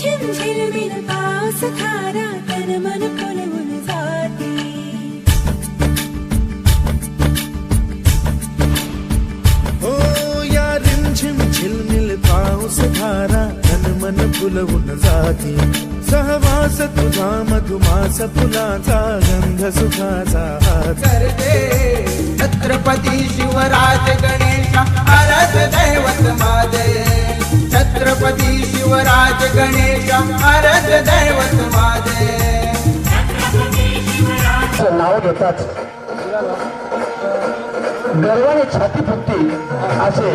रिमझिम झिलमिल पाऊस धारा तन मन फुलवून जाते हो या रिमझिम झिलमिल पाऊस धारा तन मन फुलवून जाते सहवास तुझा मधुमास फुलाचा गंध सुखाचा करते छत्रपती शिवराज गणेश आराध दैवत माझे छत्रपती शिवराज गणेश आराध दैवत माझे नाव देतात. गर्वाने छाती फुटती असे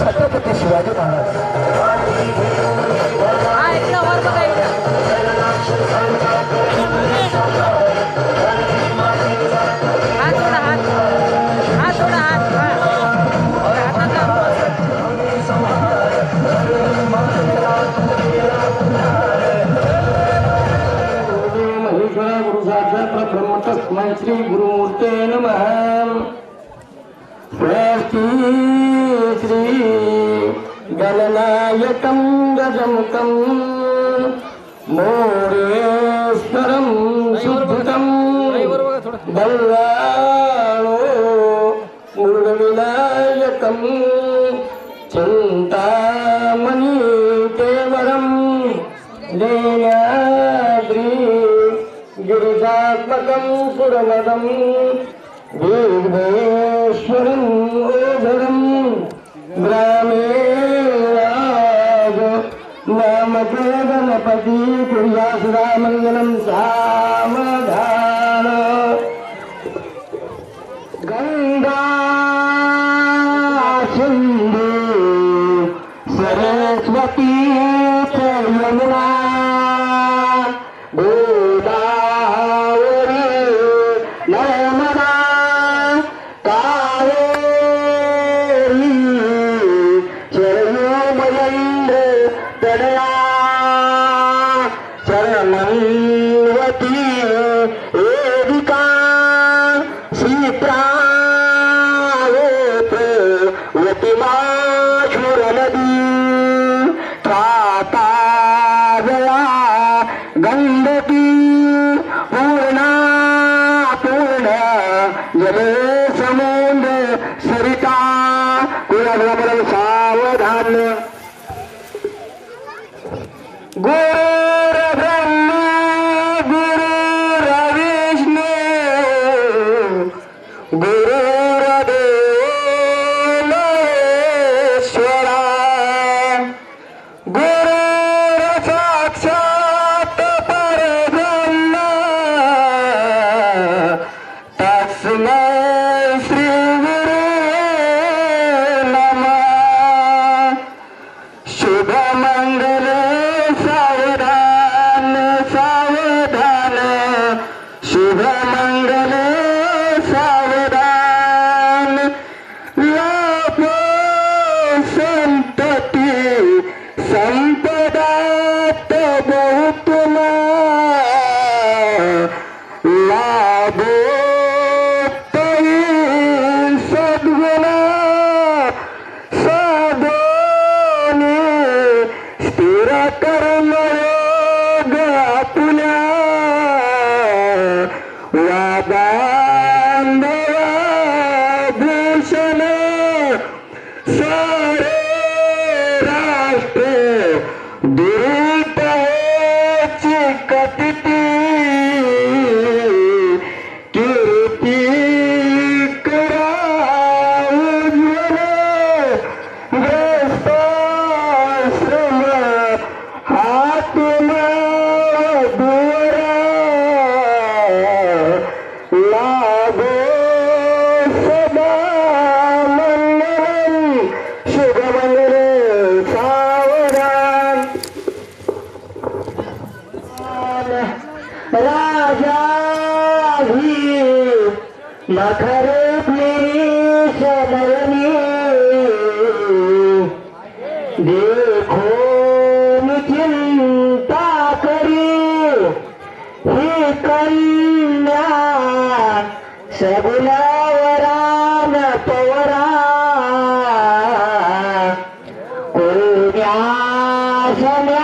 छत्रपती शिवाजी महाराज. శ్రీ గురుమూర్తే నమ స్వస్తి శ్రీ గణనాయకం గజముఖం మోరేశ్వరం శుద్ధం బల్లాణో మురుగ వినాయకం गिरिजात्मकं सुरनदं विघ्नेश्वरम् ओधरं ग्रामे राज नामके गणपति कुर्यासुरामङ्गलं सावधान गङ्गा सिन्धु सरस्वती च यमुना தடையா Gol! संपदात बहुतमा लाभो. सद्गुणा साधने स्थिर कर्म মাথার সামনে দেখো চিন্তা করি হে কন্যা সবলাওয়ারা না পওয়ারা কন্যা সময়